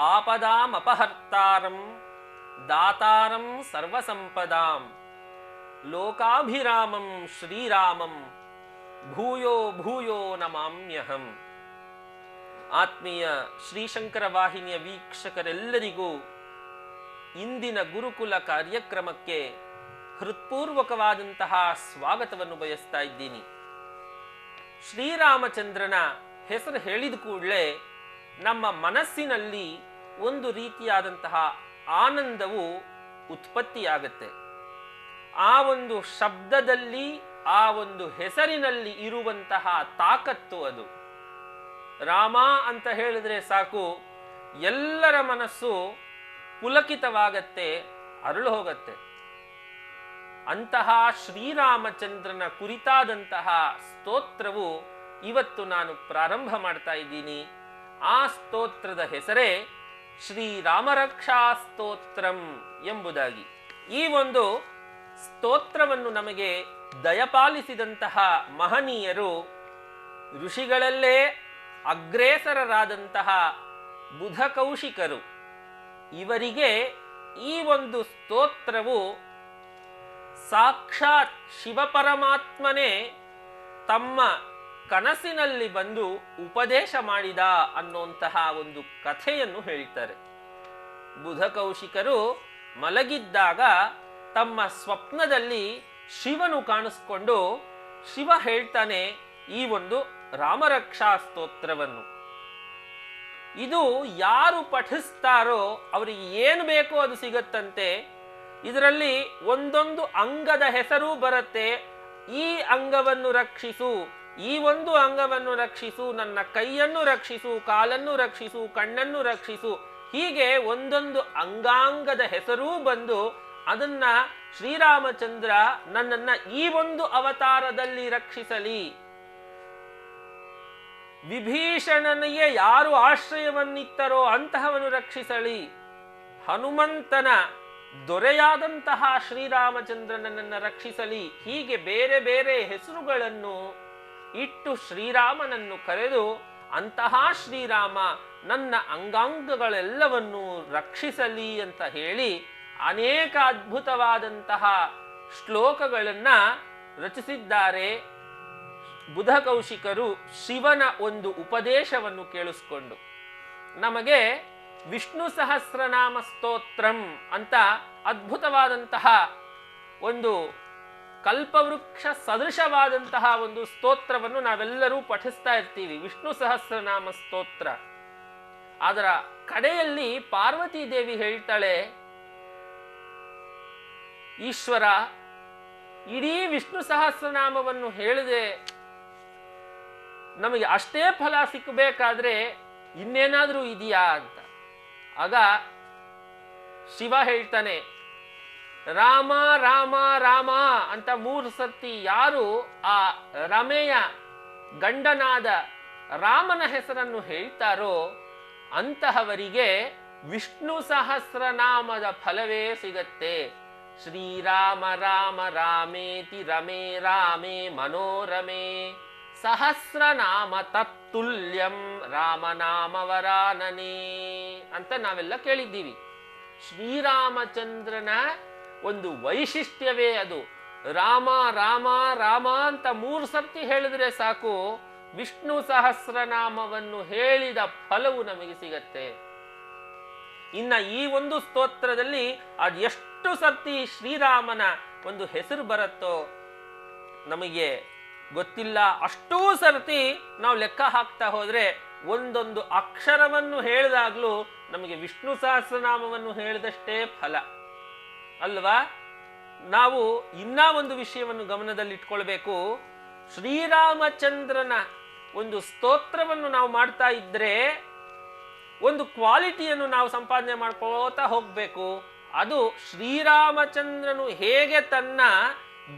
ಆಪದಾಂ ಅಪಹರ್ತಾರಂ, ದಾತಾರಂ ಸರ್ವಸಂಪದಾಂ, ಲೋಕಾಭಿರಾಮಂ ಶ್ರೀರಾಮಂ, ಭೂಯೋ ಭೂಯೋ ನಮಾಮ್ಯಹಂ. ಆತ್ಮೀಯ ಶ್ರೀಶಂಕರ ವಾಹಿನಿಯ ವೀಕ್ಷಕರೆಲ್ಲರಿಗೂ ಇಂದಿನ ಗುರುಕುಲ ಕಾರ್ಯಕ್ರಮಕ್ಕೆ ಹೃತ್ಪೂರ್ವಕವಾದಂತಹ ಸ್ವಾಗತವನ್ನು ಬಯಸ್ತಾ ಇದ್ದೀನಿ. ಶ್ರೀರಾಮಚಂದ್ರನ ಹೆಸರು ಹೇಳಿದ ಕೂಡಲೇ ನಮ್ಮ ಮನಸ್ಸಿನಲ್ಲಿ ಒಂದು ರೀತಿಯಾದಂತಹ ಆನಂದವು ಉತ್ಪತ್ತಿಯಾಗತ್ತೆ. ಆ ಒಂದು ಶಬ್ದದಲ್ಲಿ, ಆ ಒಂದು ಹೆಸರಿನಲ್ಲಿ ಇರುವಂತಹ ತಾಕತ್ತು ಅದು. ರಾಮ ಅಂತ ಹೇಳಿದ್ರೆ ಸಾಕು, ಎಲ್ಲರ ಮನಸ್ಸು ಪುಲಕಿತವಾಗತ್ತೆ, ಅರಳು ಹೋಗತ್ತೆ. ಅಂತಹ ಶ್ರೀರಾಮಚಂದ್ರನ ಕುರಿತಾದಂತಹ ಸ್ತೋತ್ರವು ಇವತ್ತು ನಾನು ಪ್ರಾರಂಭ ಮಾಡ್ತಾ ಇದ್ದೀನಿ. ಆ ಸ್ತೋತ್ರದ ಹೆಸರೇ ಶ್ರೀರಾಮರಕ್ಷಾ ಸ್ತೋತ್ರಂ ಎಂಬುದಾಗಿ. ಈ ಒಂದು ಸ್ತೋತ್ರವನ್ನು ನಮಗೆ ದಯಪಾಲಿಸಿದಂತಹ ಮಹನೀಯರು ಋಷಿಗಳಲ್ಲೇ ಅಗ್ರೇಸರರಾದಂತಹ ಬುಧಕೌಶಿಕರು. ಇವರಿಗೆ ಈ ಒಂದು ಸ್ತೋತ್ರವು ಸಾಕ್ಷಾತ್ ಶಿವಪರಮಾತ್ಮನೇ ತಮ್ಮ ಕನಸಿನಲ್ಲಿ ಬಂದು ಉಪದೇಶ ಮಾಡಿದ ಅನ್ನುವಂತಹ ಒಂದು ಕಥೆಯನ್ನು ಹೇಳ್ತಾರೆ ಬುಧಕೌಶಿಕರು ಮಲಗಿದ್ದಾಗ ತಮ್ಮ ಸ್ವಪ್ನದಲ್ಲಿ ಶಿವನು ಕಾಣಿಸ್ಕೊಂಡು ಶಿವ ಹೇಳ್ತಾನೆ ಈ ಒಂದು ರಾಮರಕ್ಷಾ ಸ್ತೋತ್ರವನ್ನು. ಇದು ಯಾರು ಪಠಿಸ್ತಾರೋ ಅವರಿಗೆ ಏನು ಬೇಕೋ ಅದು ಸಿಗತ್ತಂತೆ. ಇದರಲ್ಲಿ ಒಂದೊಂದು ಅಂಗದ ಹೆಸರು ಬರುತ್ತೆ. ಈ ಅಂಗವನ್ನು ರಕ್ಷಿಸು ಈ ಒಂದು ಅಂಗವನ್ನು ರಕ್ಷಿಸು, ನನ್ನ ಕೈಯನ್ನು ರಕ್ಷಿಸು, ಕಾಲನ್ನು ರಕ್ಷಿಸು, ಕಣ್ಣನ್ನು ರಕ್ಷಿಸು. ಹೀಗೆ ಒಂದೊಂದು ಅಂಗಾಂಗದ ಹೆಸರೂ ಬಂದು ಅದನ್ನ ಶ್ರೀರಾಮಚಂದ್ರ ನನ್ನನ್ನ ಈ ಒಂದು ಅವತಾರದಲ್ಲಿ ರಕ್ಷಿಸಲಿ. ವಿಭೀಷಣನಿಗೆ ಯಾರು ಆಶ್ರಯವನ್ನಿತ್ತರೋ ಅಂತಹವನು ರಕ್ಷಿಸಲಿ. ಹನುಮಂತನ ದೊರೆಯಾದಂತಹ ಶ್ರೀರಾಮಚಂದ್ರನನ್ನ ರಕ್ಷಿಸಲಿ. ಹೀಗೆ ಬೇರೆ ಬೇರೆ ಹೆಸರುಗಳನ್ನು ಇಟ್ಟು ಶ್ರೀರಾಮನನ್ನು ಕರೆದು ಅಂತಹ ಶ್ರೀರಾಮ ನನ್ನ ಅಂಗಾಂಗಗಳೆಲ್ಲವನ್ನು ರಕ್ಷಿಸಲಿ ಅಂತ ಹೇಳಿ ಅನೇಕ ಅದ್ಭುತವಾದಂತಹ ಶ್ಲೋಕಗಳನ್ನು ರಚಿಸಿದ್ದಾರೆ. ಬುಧಕೌಶಿಕರು ಶಿವನ ಒಂದು ಉಪದೇಶವನ್ನು ಕೇಳಿಸ್ಕೊಂಡು, ನಮಗೆ ವಿಷ್ಣು ಸಹಸ್ರನಾಮ ಸ್ತೋತ್ರಂ ಅಂತ ಅದ್ಭುತವಾದಂತಹ ಒಂದು ಕಲ್ಪವೃಕ್ಷ ಸದೃಶವಾದಂತಹ ಒಂದು ಸ್ತೋತ್ರವನ್ನು ನಾವೆಲ್ಲರೂ ಪಠಿಸ್ತಾ ಇರ್ತೀವಿ. ವಿಷ್ಣು ಸಹಸ್ರನಾಮ ಸ್ತೋತ್ರ. ಅದರ ಕಡೆಯಲ್ಲಿ ಪಾರ್ವತಿ ದೇವಿ ಹೇಳ್ತಾಳೆ, ಈಶ್ವರ, ಇಡೀ ವಿಷ್ಣು ಸಹಸ್ರನಾಮವನ್ನು ಹೇಳಿದೆ. ನಮಗೆ ಅಷ್ಟೇ ಫಲ ಸಿಕ್ಕಬೇಕಾದ್ರೆ ಇನ್ನೇನಾದ್ರೂ ಇದೆಯಾ? ಅಂತ. ಆಗ ಶಿವ ಹೇಳ್ತಾನೆ ರಾಮ ರಾಮ ರಾಮ ಅಂತ ಮೂರು ಸರ್ತಿ ಯಾರು ಆ ರಮೆಯ ಗಂಡನಾದ ರಾಮನ ಹೆಸರನ್ನು ಹೇಳ್ತಾರೋ ಅಂತಹವರಿಗೆ ವಿಷ್ಣು ಸಹಸ್ರನಾಮದ ಫಲವೇ ಸಿಗತ್ತೆ. ಶ್ರೀರಾಮ, ರಾಮ, ರಾಮೇತಿ, ರಮೇ, ರಾಮೇ, ಮನೋರಮೇ. ಸಹಸ್ರನಾಮ ತತ್ತುಲ್ಯಂ, ರಾಮನಾಮವರಾನನೇ ಅಂತ ನಾವೆಲ್ಲ ಕೇಳಿದ್ದೀವಿ. ಶ್ರೀರಾಮಚಂದ್ರನ ಒಂದು ವೈಶಿಷ್ಟ್ಯವೇ ಅದು. ರಾಮ ರಾಮ ರಾಮ ಅಂತ ಮೂರು ಸರ್ತಿ ಹೇಳಿದ್ರೆ ಸಾಕು, ವಿಷ್ಣು ಸಹಸ್ರನಾಮವನ್ನು ಹೇಳಿದ ಫಲವು ನಮಗೆ ಸಿಗತ್ತೆ. ಇನ್ನ ಈ ಒಂದು ಸ್ತೋತ್ರದಲ್ಲಿ ಅದು ಎಷ್ಟು ಸರ್ತಿ ಶ್ರೀರಾಮನ ಒಂದು ಹೆಸರು ಬರುತ್ತೋ ನಮಗೆ ಗೊತ್ತಿಲ್ಲ. ಅಷ್ಟೂ ಸರ್ತಿ ನಾವು ಲೆಕ್ಕ ಹಾಕ್ತಾ ಹೋದ್ರೆ ಒಂದೊಂದು ಅಕ್ಷರವನ್ನು ಹೇಳಿದಾಗಲೂ ನಮಗೆ ವಿಷ್ಣು ಸಹಸ್ರನಾಮವನ್ನು ಹೇಳಿದಷ್ಟೇ ಫಲ. ಅಲ್ವಾ? ನಾವು ಇನ್ನ ಒಂದು ವಿಷಯವನ್ನು ಗಮನದಲ್ಲಿಟ್ಕೊಳ್ಬೇಕು. ಶ್ರೀರಾಮಚಂದ್ರನ ಒಂದು ಸ್ತೋತ್ರವನ್ನು ನಾವು ಮಾಡ್ತಾ ಇದ್ರೆ ಒಂದು ಕ್ವಾಲಿಟಿಯನ್ನು ನಾವು ಸಂಪಾದನೆ ಮಾಡ್ಕೋತಾ ಹೋಗಬೇಕು. ಅದು ಶ್ರೀರಾಮಚಂದ್ರನು ಹೇಗೆ ತನ್ನ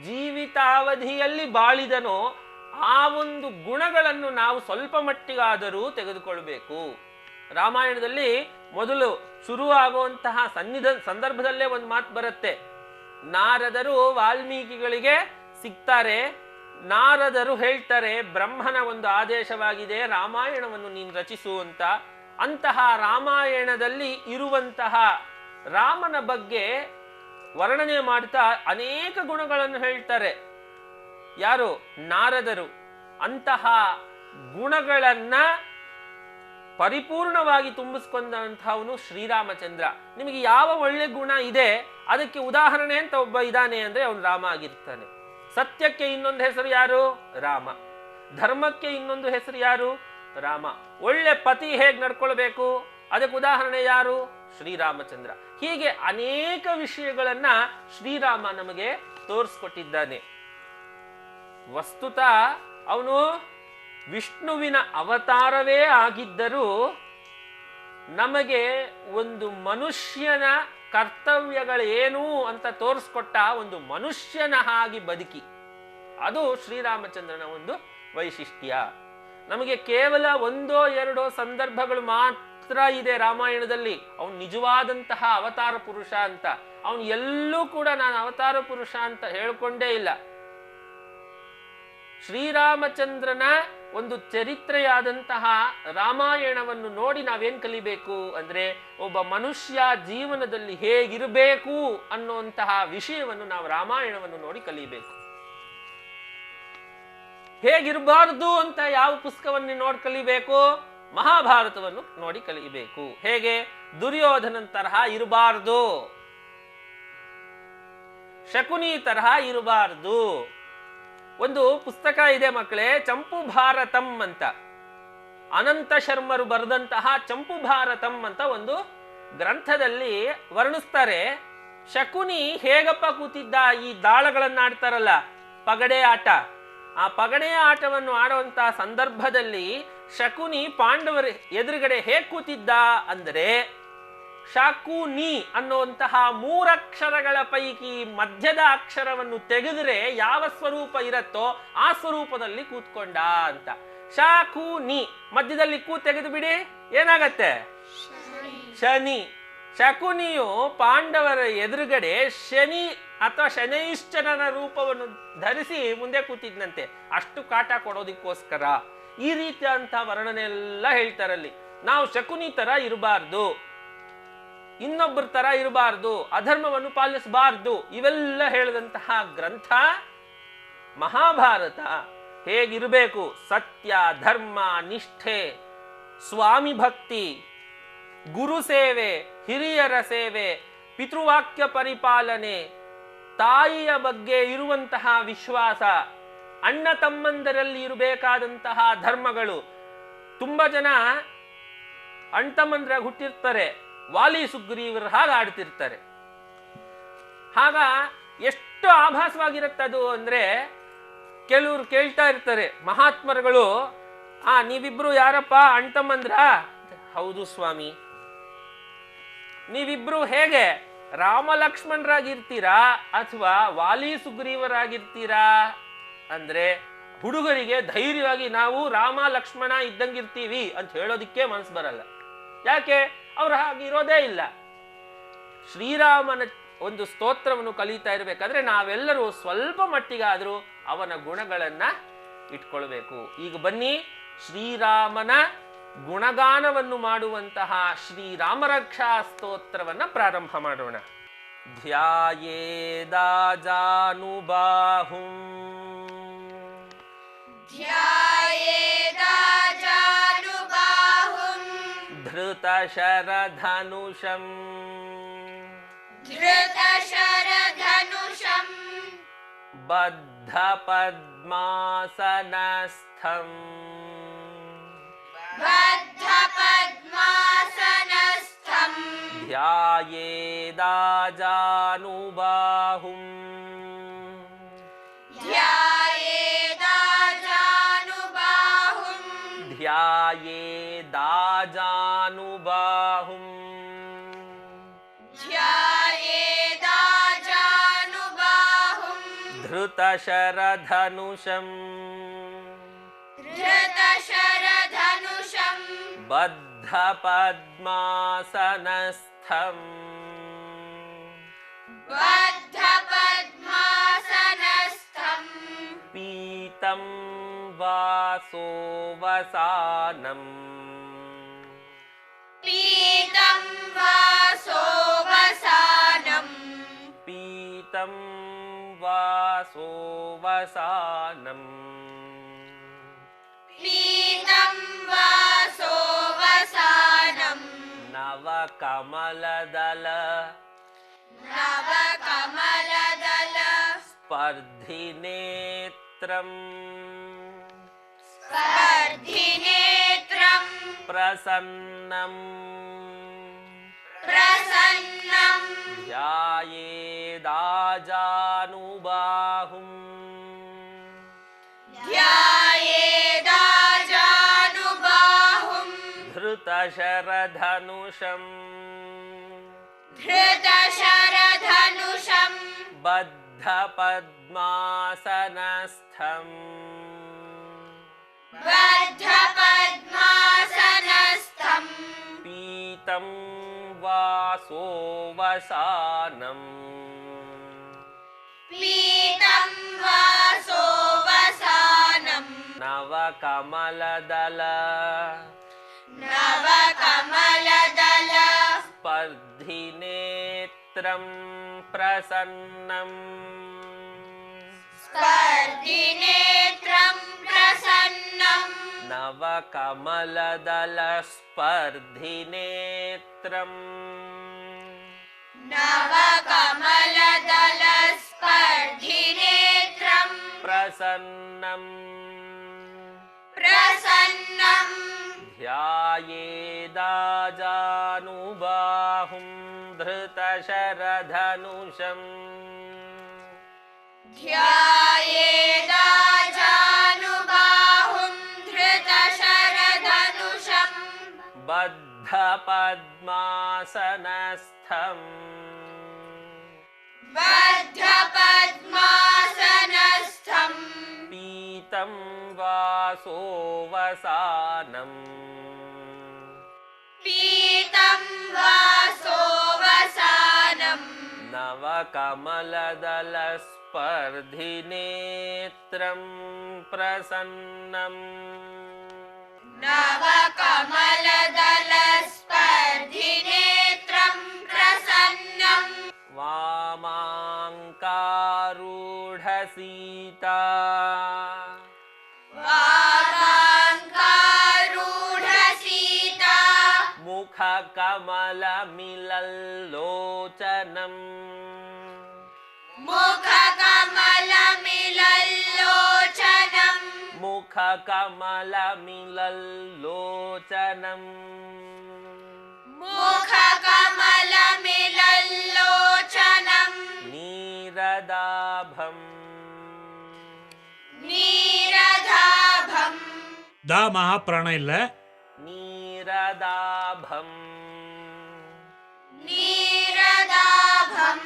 ಜೀವಿತಾವಧಿಯಲ್ಲಿ ಬಾಳಿದನೋ ಆ ಒಂದು ಗುಣಗಳನ್ನು ನಾವು ಸ್ವಲ್ಪ ಮಟ್ಟಿಗಾದರೂ ತೆಗೆದುಕೊಳ್ಬೇಕು. ರಾಮಾಯಣದಲ್ಲಿ ಮೊದಲು ಶುರು ಆಗುವಂತಹ ಸನ್ನಿಧ, ಸಂದರ್ಭದಲ್ಲೇ ಒಂದು ಮಾತು ಬರುತ್ತೆ. ನಾರದರು ವಾಲ್ಮೀಕಿಗಳಿಗೆ ಸಿಗ್ತಾರೆ ನಾರದರು ಹೇಳ್ತಾರೆ, ಬ್ರಹ್ಮನ ಒಂದು ಆದೇಶವಾಗಿದೆ, ರಾಮಾಯಣವನ್ನು ನೀನು ರಚಿಸು ಅಂತ. ಅಂತಹ ರಾಮಾಯಣದಲ್ಲಿ ಇರುವಂತಹ ರಾಮನ ಬಗ್ಗೆ ವರ್ಣನೆ ಮಾಡ್ತಾ ಅನೇಕ ಗುಣಗಳನ್ನು ಹೇಳ್ತಾರೆ. ಯಾರು? ನಾರದರು. ಅಂತಹ ಗುಣಗಳನ್ನ ಪರಿಪೂರ್ಣವಾಗಿ ತುಂಬಿಸ್ಕೊಂಡಂಥವನು ಶ್ರೀರಾಮಚಂದ್ರ. ನಿಮಗೆ ಯಾವ ಒಳ್ಳೆ ಗುಣ ಇದೆ, ಅದಕ್ಕೆ ಉದಾಹರಣೆ ಅಂತ ಒಬ್ಬ ಇದ್ದಾನೆ ಅಂದ್ರೆ ಅವನು ರಾಮ ಆಗಿರ್ತಾನೆ. ಸತ್ಯಕ್ಕೆ ಇನ್ನೊಂದು ಹೆಸರು ಯಾರು? ರಾಮ. ಧರ್ಮಕ್ಕೆ ಇನ್ನೊಂದು ಹೆಸರು ಯಾರು? ರಾಮ. ಒಳ್ಳೆ ಪತಿ ಹೇಗೆ ನಡ್ಕೊಳ್ಬೇಕು? ಅದಕ್ಕೆ ಉದಾಹರಣೆ ಯಾರು? ಶ್ರೀರಾಮಚಂದ್ರ. ಹೀಗೆ ಅನೇಕ ವಿಷಯಗಳನ್ನ ಶ್ರೀರಾಮ ನಮಗೆ ತೋರಿಸ್ಕೊಟ್ಟಿದ್ದಾನೆ. ವಸ್ತುತ ಅವನು ವಿಷ್ಣುವಿನ ಅವತಾರವೇ ಆಗಿದ್ದರೂ ನಮಗೆ ಒಂದು ಮನುಷ್ಯನ ಕರ್ತವ್ಯಗಳೇನು ಅಂತ ತೋರಿಸ್ಕೊಟ್ಟ ಒಂದು ಮನುಷ್ಯನ ಹಾಗೆ ಬದುಕಿ. ಅದು ಶ್ರೀರಾಮಚಂದ್ರನ ಒಂದು ವೈಶಿಷ್ಟ್ಯ. ನಮಗೆ ಕೇವಲ ಒಂದೋ ಎರಡೋ ಸಂದರ್ಭಗಳು ಮಾತ್ರ ಇದೆ ರಾಮಾಯಣದಲ್ಲಿ. ಅವನು ನಿಜವಾದಂತಹ ಅವತಾರ ಪುರುಷ ಅಂತ. ಅವನು ಎಲ್ಲೂ ಕೂಡ ನಾನು ಅವತಾರ ಪುರುಷ ಅಂತ ಹೇಳ್ಕೊಂಡೇ ಇಲ್ಲ. ಶ್ರೀರಾಮಚಂದ್ರನ ಒಂದು ಚರಿತ್ರೆಯಾದಂತಹ ರಾಮಾಯಣವನ್ನು ನೋಡಿ ನಾವೇನ್ ಕಲಿಬೇಕು ಅಂದ್ರೆ ಒಬ್ಬ ಮನುಷ್ಯ ಜೀವನದಲ್ಲಿ ಹೇಗಿರಬೇಕು ಅನ್ನುವಂತಹ ವಿಷಯವನ್ನು ನಾವು ರಾಮಾಯಣವನ್ನು ನೋಡಿ ಕಲಿಬೇಕು. ಹೇಗಿರಬಾರದು ಅಂತ ಯಾವ ಪುಸ್ತಕವನ್ನು ನೋಡಿ ಕಲಿಬೇಕು? ಮಹಾಭಾರತವನ್ನು ನೋಡಿ ಕಲಿಬೇಕು. ಹೇಗೆ? ದುರ್ಯೋಧನನ ತರಹ ಇರಬಾರ್ದು. ಶಕುನಿ ತರಹ ಇರಬಾರ್ದು. ಒಂದು ಪುಸ್ತಕ ಇದೆ ಮಕ್ಕಳೇ, ಚಂಪು ಭಾರತಂ ಅಂತ. ಅನಂತ ಶರ್ಮರು ಬರೆದಂತಹ ಚಂಪು ಭಾರತಂ ಅಂತ ಒಂದು ಗ್ರಂಥದಲ್ಲಿ ವರ್ಣಿಸ್ತಾರೆ. ಶಕುನಿ ಹೇಗಪ್ಪ ಕೂತಿದ್ದ? ಈ ದಾಳಗಳನ್ನ ಆಡ್ತಾರಲ್ಲ ಪಗಡೆ ಆಟ. ಆ ಪಗಡೆ ಆಟವನ್ನು ಆಡುವಂತಹ ಸಂದರ್ಭದಲ್ಲಿ ಶಕುನಿ ಪಾಂಡವರ ಎದುರುಗಡೆ ಹೇಗೆ ಕೂತಿದ್ದ ಅಂದರೆ ಶಾಕುನಿ ಅನ್ನುವಂತಹ ಮೂರಕ್ಷರಗಳ ಪೈಕಿ ಮಧ್ಯದ ಅಕ್ಷರವನ್ನು ತೆಗೆದರೆ ಯಾವ ಸ್ವರೂಪ ಇರತ್ತೋ ಆ ಸ್ವರೂಪದಲ್ಲಿ ಕೂತ್ಕೊಂಡ ಅಂತ. ಶಾಕುನಿ ಮಧ್ಯದಲ್ಲಿ ಕೂ ತೆಗೆದು ಬಿಡಿ, ಏನಾಗತ್ತೆ? ಶನಿ. ಶಕುನಿಯು ಪಾಂಡವರ ಎದುರುಗಡೆ ಶನಿ ಅಥವಾ ಶನೈಶ್ಚರನ ರೂಪವನ್ನು ಧರಿಸಿ ಮುಂದೆ ಕೂತಿದ್ನಂತೆ. ಅಷ್ಟು ಕಾಟ ಕೊಡೋದಕ್ಕೋಸ್ಕರ. ಈ ರೀತಿಯಾದಂತಹ ವರ್ಣನೆ ಎಲ್ಲ ಹೇಳ್ತಾರಲ್ಲಿ. ನಾವು ಶಕುನಿ ತರ ಇರಬಾರ್ದು. ಇನ್ನೊಬ್ಬರ ತರ ಇರಬಾರ್ದು, ಅಧರ್ಮವನ್ನು ಪಾಲಿಸಬಾರ್ದು, ಇವೆಲ್ಲ ಹೇಳಿದಂತಹ ಗ್ರಂಥ ಮಹಾಭಾರತ ಹೇಗಿರಬೇಕು? ಸತ್ಯ, ಧರ್ಮ, ನಿಷ್ಠೆ, ಸ್ವಾಮಿ ಭಕ್ತಿ, ಗುರು ಸೇವೆ, ಹಿರಿಯರ ಸೇವೆ, ಪಿತೃವಾಕ್ಯ ಪರಿಪಾಲನೆ, ತಾಯಿಯ ಬಗ್ಗೆ ಇರುವಂತಹ ವಿಶ್ವಾಸ, ಅಣ್ಣ ತಮ್ಮಂದರಲ್ಲಿ ಇರಬೇಕಾದಂತಹ ಧರ್ಮಗಳು. ತುಂಬಾ ಜನ ಅಣ್ಣ ತಮ್ಮಂದ್ರ ಹುಟ್ಟಿರ್ತಾರೆ. ವಾಲಿ ಸುಗ್ರೀವರ ಹಾಗೆ ಆಡ್ತಿರ್ತಾರೆ. ಆಗ ಎಷ್ಟು ಆಭಾಸವಾಗಿರುತ್ತದು ಅಂದ್ರೆ ಕೆಲವರು ಕೇಳ್ತಾ ಇರ್ತಾರೆ, ಮಹಾತ್ಮರುಗಳು, ಆ, ನೀವಿಬ್ರು ಯಾರಪ್ಪ? ಅಣ್ತಮ್ಮಂದ್ರ? ಹೌದು ಸ್ವಾಮಿ. ನೀವಿಬ್ರು ಹೇಗೆ? ರಾಮ ಲಕ್ಷ್ಮಣರಾಗಿರ್ತೀರಾ ಅಥವಾ ವಾಲಿ ಸುಗ್ರೀವರಾಗಿರ್ತೀರಾ? ಅಂದ್ರೆ ಹುಡುಗರಿಗೆ ಧೈರ್ಯವಾಗಿ ನಾವು ರಾಮ ಲಕ್ಷ್ಮಣ ಇದ್ದಂಗಿರ್ತೀವಿ ಅಂತ ಹೇಳೋದಿಕ್ಕೆ ಮನಸ್ಸು ಬರಲ್ಲ. ಯಾಕೆ? ಅವರು ಹಾಗೆ ಇರೋದೇ ಇಲ್ಲ. ಶ್ರೀರಾಮನ ಒಂದು ಸ್ತೋತ್ರವನ್ನು ಕಲಿತಾ ಇರಬೇಕಾದ್ರೆ ನಾವೆಲ್ಲರೂ ಸ್ವಲ್ಪ ಮಟ್ಟಿಗಾದರೂ ಅವನ ಗುಣಗಳನ್ನ ಇಟ್ಕೊಳ್ಬೇಕು. ಈಗ ಬನ್ನಿ, ಶ್ರೀರಾಮನ ಗುಣಗಾನವನ್ನು ಮಾಡುವಂತಹ ಶ್ರೀರಾಮರಕ್ಷಾ ಸ್ತೋತ್ರವನ್ನ ಪ್ರಾರಂಭ ಮಾಡೋಣ. ಧ್ಯಾಯೇದಾಜಾನುಬಾಹುಂ ಧ್ಯಾ धृतशरधनुषम्। धृतशरधनुषम्। बद्धपद्मासनस्थम्। बद्धपद्मासनस्थम्। ध्यायेदाजानुबाहुम्। धृतशरधनुषम्। धृतशरधनुषम्। बद्धपद्मासनस्थम्। बद्धपद्मासनस्थम्। पीतं वासोवसानम्। पीतं वासोवसानम्। पीतम् सोवसानम् पीतं सोवसानम् नवकमलदल। नवकमलदल। स्पर्धिनेत्रम् स्पर्धिनेत्रम् प्रसन्नम्। प्रसन्नम्। ध्यायेदाजानुबाहुम्। ध्यायेदाजानुबाहुम्। धृतशरधनुषम्। धृतशरधनुषम्। बद्धपद्मासनस्थम्। बद्धपद्मासनस्थम्। पीतं वासो वसानम् पीतं वासो वसानम् नवकमलदल। नवकमलदल। स्पर्धिनेत्रं प्रसन्नम्। स्पर्धिनेत्रं प्रसन्नम् नवकमलदलस्पर्धिनेत्रम्। नवकमलदलस्पर्धिनेत्रम्। प्रसन्नम्। प्रसन्नम्। प्रसन्नं धृतशरधनुषम्। ध्यायेद बद्धपद्मासनस्थम्। बद्धपद्मासनस्थम्। पीतं वासो वसानम् पीतं वासो वसानम् नवकमलदलस्पर्धिनेत्रं प्रसन्नम् नवकमलदलस्पर्धिनेत्रं प्रसन्नम् वामाङ्कारूढसीता। वामाङ्कारूढसीता। मुखकमलमिलल्लोचनम्। मुख मुखकमलमिलल्लोचनम् मुखकमलमिलल्लोचनम् नीरदाभम् ನೀರಧಾಭಂ ದ ಮಹಾಪ್ರಾಣ ಇಲ್ಲ नीरदाभम् ನೀರದಾಭಂ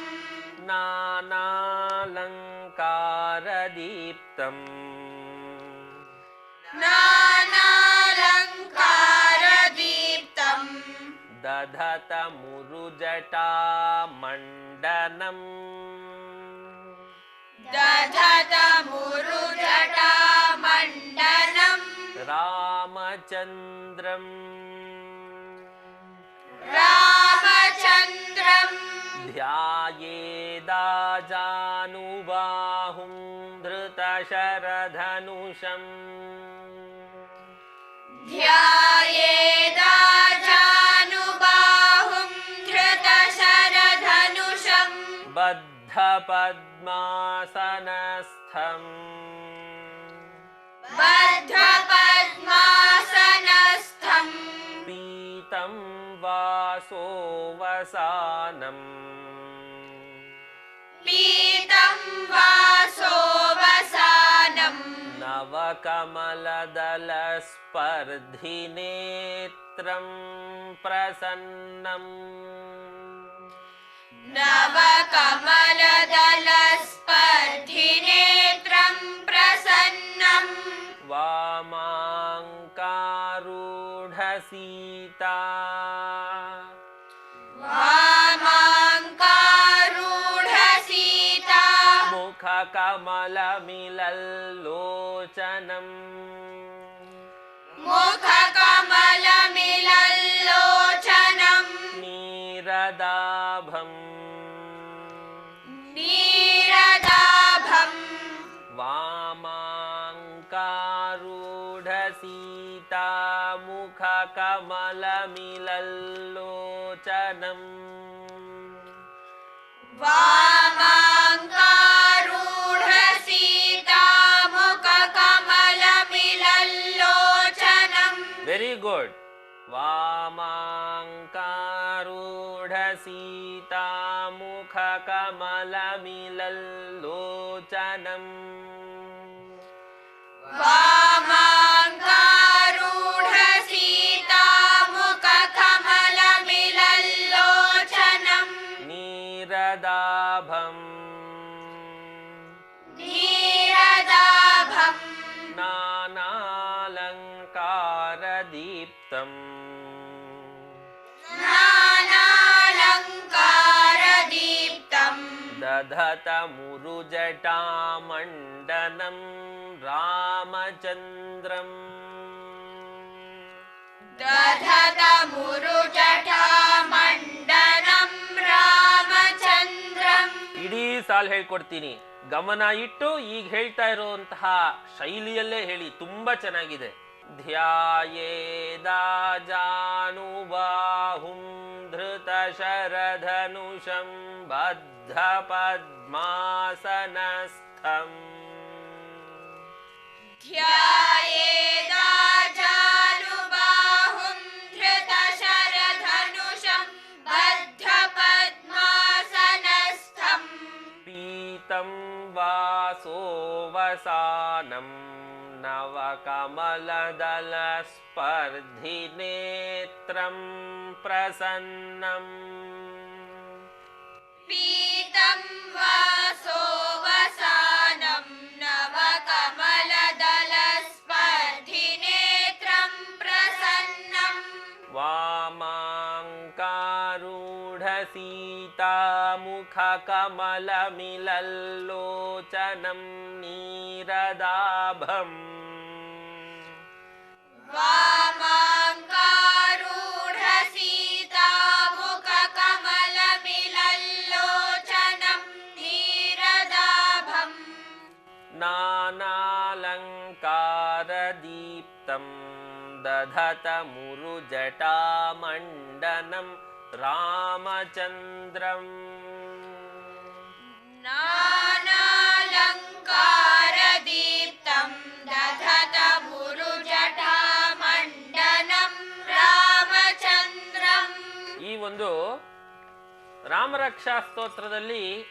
दीप्तम् दधत मुरुजटा मण्डनम्। दधत मुरुजटा मण्डनम्। रामचन्द्रम्। रामचन्द्रम्। ध्यायेदाजानुबाहुं धृतशरधनुषम्। बद्धपद्मासनस्थम्। बद्धपद्मासनस्थम्। पीतं वासो वसानम्। पीतं वासो वसानम्। नवकमलदलस्पर्धिनेत्रं प्रसन्नम् नवकमलदलस्पर्धिनेत्रं प्रसन्नम्। वामाङ्कारूढसीता। वामाङ्कारूढसीता। मुखकमलमिलल्लोचनम्। मुखकमलमिलल्लोचनम् वेरी गुड वामाङ्कारूढसीतामुखकमलमिलल्लोचनम् वा दधतमुरुजटामण्डनं रामचन्द्रम् दधतमुरुजटामण्डनं रामचन्द्रम् ಇಡೀ ಸಾಲು ಹೇಳ್ಕೊಡ್ತೀನಿ ಗಮನ ಇಟ್ಟು ಈಗ ಹೇಳ್ತಾ ಇರುವಂತಹ ಶೈಲಿಯಲ್ಲೇ ಹೇಳಿ ತುಂಬಾ ಚೆನ್ನಾಗಿದೆ ಧ್ಯಾಯೇದಾಜಾನುಬಾಹುಂ ಧೃತ शरधनुषं बद्धपद्मासनस्थम्। ध्यायेदाजानुबाहुं धृतशरधनुषं बद्धपद्मासनस्थम्। पीतं वासोऽवसानम् नव प्रसन्नम्। प्रसन्नं पीतं वा सोवसानं नव कमलदलस्पर्धिनेत्रं प्रसन्नं वामाङ्काररूढ नीरदाभम्। नानालङ्कारदीप्तं दधतमुरुजटामण्डनं रामचन्द्रम्। नानालङ्कारदीप्तं दधतमुरुजटामण्डनं ಒಂದು ರಾಮರಕ್ಷಾ ಸ್ತೋತ್ರದಲ್ಲಿ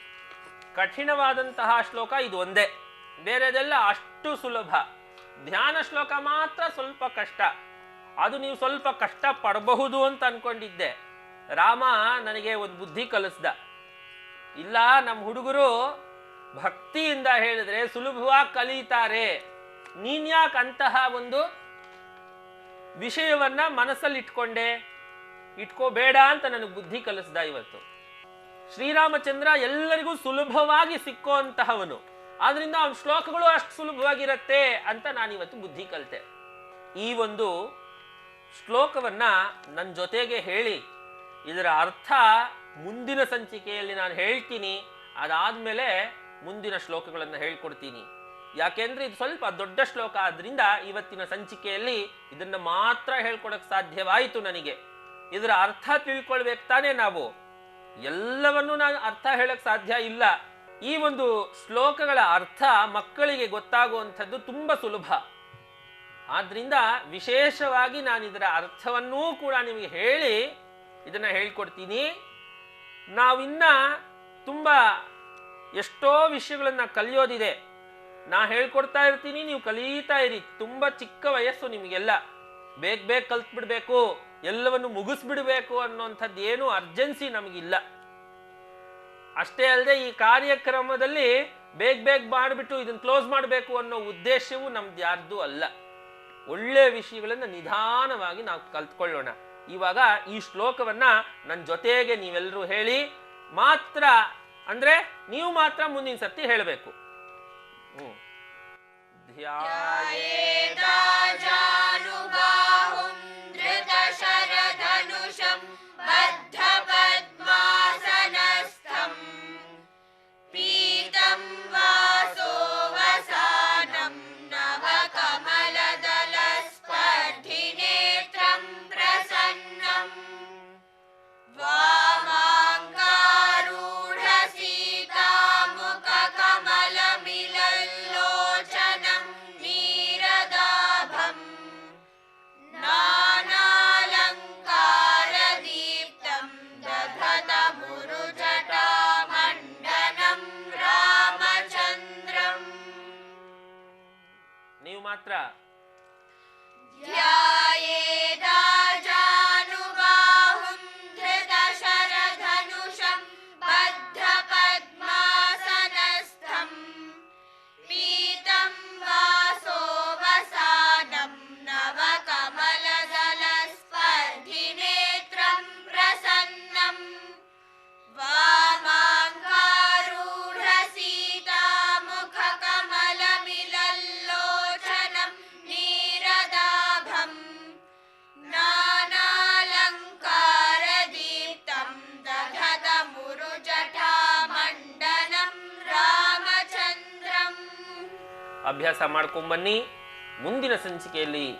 ಕಠಿಣವಾದಂತಹ ಶ್ಲೋಕ ಇದು ಒಂದೇ. ಬೇರೆದೆಲ್ಲ ಅಷ್ಟು ಸುಲಭ. ಧ್ಯಾನ ಶ್ಲೋಕ ಮಾತ್ರ ಸ್ವಲ್ಪ ಕಷ್ಟ. ಅದು ನೀವು ಸ್ವಲ್ಪ ಕಷ್ಟ ಪಡಬಹುದು ಅಂತ ಅನ್ಕೊಂಡಿದ್ದೆ. ರಾಮ ನನಗೆ ಒಂದು ಬುದ್ಧಿ ಕಲಿಸ್ದ. ಇಲ್ಲ ನಮ್ಮ ಹುಡುಗರು ಭಕ್ತಿಯಿಂದ ಹೇಳಿದ್ರೆ ಸುಲಭವಾಗಿ ಕಲಿತಾರೆ. ನೀನ್ಯಾಕೆ ಅಂತಹ ಒಂದು ವಿಷಯವನ್ನ ಮನಸ್ಸಲ್ಲಿ ಇಟ್ಕೊಂಡೆ ಇಟ್ಕೋಬೇಡ ಅಂತ ನನಗೆ ಬುದ್ಧಿ ಕಲಿಸ್ದ ಇವತ್ತು. ಶ್ರೀರಾಮಚಂದ್ರ ಎಲ್ಲರಿಗೂ ಸುಲಭವಾಗಿ ಸಿಕ್ಕೋ ಅಂತಹವನು ಆದ್ರಿಂದ ಅವನ ಶ್ಲೋಕಗಳು ಅಷ್ಟು ಸುಲಭವಾಗಿರತ್ತೆ ಅಂತ ನಾನು ಇವತ್ತು ಬುದ್ಧಿ ಕಲಿತೆ. ಈ ಒಂದು ಶ್ಲೋಕವನ್ನ ನನ್ನ ಜೊತೆಗೆ ಹೇಳಿ, ಇದರ ಅರ್ಥ ಮುಂದಿನ ಸಂಚಿಕೆಯಲ್ಲಿ ನಾನು ಹೇಳ್ತೀನಿ, ಅದಾದ್ಮೇಲೆ ಮುಂದಿನ ಶ್ಲೋಕಗಳನ್ನು ಹೇಳ್ಕೊಡ್ತೀನಿ. ಯಾಕೆಂದ್ರೆ ಇದು ಸ್ವಲ್ಪ ದೊಡ್ಡ ಶ್ಲೋಕ, ಆದ್ರಿಂದ ಇವತ್ತಿನ ಸಂಚಿಕೆಯಲ್ಲಿ ಇದನ್ನ ಮಾತ್ರ ಹೇಳ್ಕೊಡಕ್ ಸಾಧ್ಯವಾಯಿತು ನನಗೆ. ಇದರ ಅರ್ಥ ತಿಳ್ಕೊಳ್ಬೇಕು ತಾನೇ ನಾವು. ಎಲ್ಲವನ್ನೂ ನಾನು ಅರ್ಥ ಹೇಳಕ್ ಸಾಧ್ಯ ಇಲ್ಲ. ಈ ಒಂದು ಶ್ಲೋಕಗಳ ಅರ್ಥ ಮಕ್ಕಳಿಗೆ ಗೊತ್ತಾಗುವಂಥದ್ದು ತುಂಬ ಸುಲಭ. ಆದ್ರಿಂದ ವಿಶೇಷವಾಗಿ ನಾನು ಇದರ ಅರ್ಥವನ್ನೂ ಕೂಡ ನಿಮಗೆ ಹೇಳಿ ಇದನ್ನ ಹೇಳ್ಕೊಡ್ತೀನಿ. ನಾವಿನ್ನ ತುಂಬ ಎಷ್ಟೋ ವಿಷಯಗಳನ್ನ ಕಲಿಯೋದಿದೆ. ನಾ ಹೇಳ್ಕೊಡ್ತಾ ಇರ್ತೀನಿ, ನೀವು ಕಲಿತಾ ಇರಿ. ತುಂಬಾ ಚಿಕ್ಕ ವಯಸ್ಸು ನಿಮಗೆಲ್ಲ. ಬೇಗ ಬೇಗ ಕಲ್ತ್ಬಿಡ್ಬೇಕು. ಎಲ್ಲವನ್ನು ಮುಗಿಸ್ಬಿಡ್ಬೇಕು ಅನ್ನೋಂಥದ್ದು ಏನು ಅರ್ಜೆನ್ಸಿ ನಮಗಿಲ್ಲ. ಅಷ್ಟೇ ಅಲ್ಲದೆ ಈ ಕಾರ್ಯಕ್ರಮದಲ್ಲಿ ಬೇಗ ಬೇಗ ಮಾಡಿಬಿಟ್ಟು ಇದನ್ನ ಕ್ಲೋಸ್ ಮಾಡಬೇಕು ಅನ್ನೋ ಉದ್ದೇಶವೂ ನಮ್ದು ಯಾರ್ದು ಅಲ್ಲ. ಒಳ್ಳೆ ವಿಷಯಗಳನ್ನ ನಿಧಾನವಾಗಿ ನಾವು ಕಲ್ತ್ಕೊಳ್ಳೋಣ. ಇವಾಗ ಈ ಶ್ಲೋಕವನ್ನ ನನ್ನ ಜೊತೆಗೆ ನೀವೆಲ್ಲರೂ ಹೇಳಿ, ಮಾತ್ರ ಅಂದ್ರೆ ನೀವು ಮಾತ್ರ ಮುಂದಿನ ಸರ್ತಿ ಹೇಳಬೇಕು. ಹ್ಮ್. ಧ್ಯಾಯೇದ ಮಾತ್ರ ಅಭ್ಯಾಸ ಮಾಡ್ಕೊಂಬನ್ನಿ. ಮುಂದಿನ ಸಂಚಿಕೆಯಲ್ಲಿ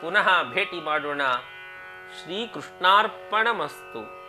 ಪುನಃ ಭೇಟಿ ಮಾಡೋಣ. ಶ್ರೀಕೃಷ್ಣಾರ್ಪಣಮಸ್ತು.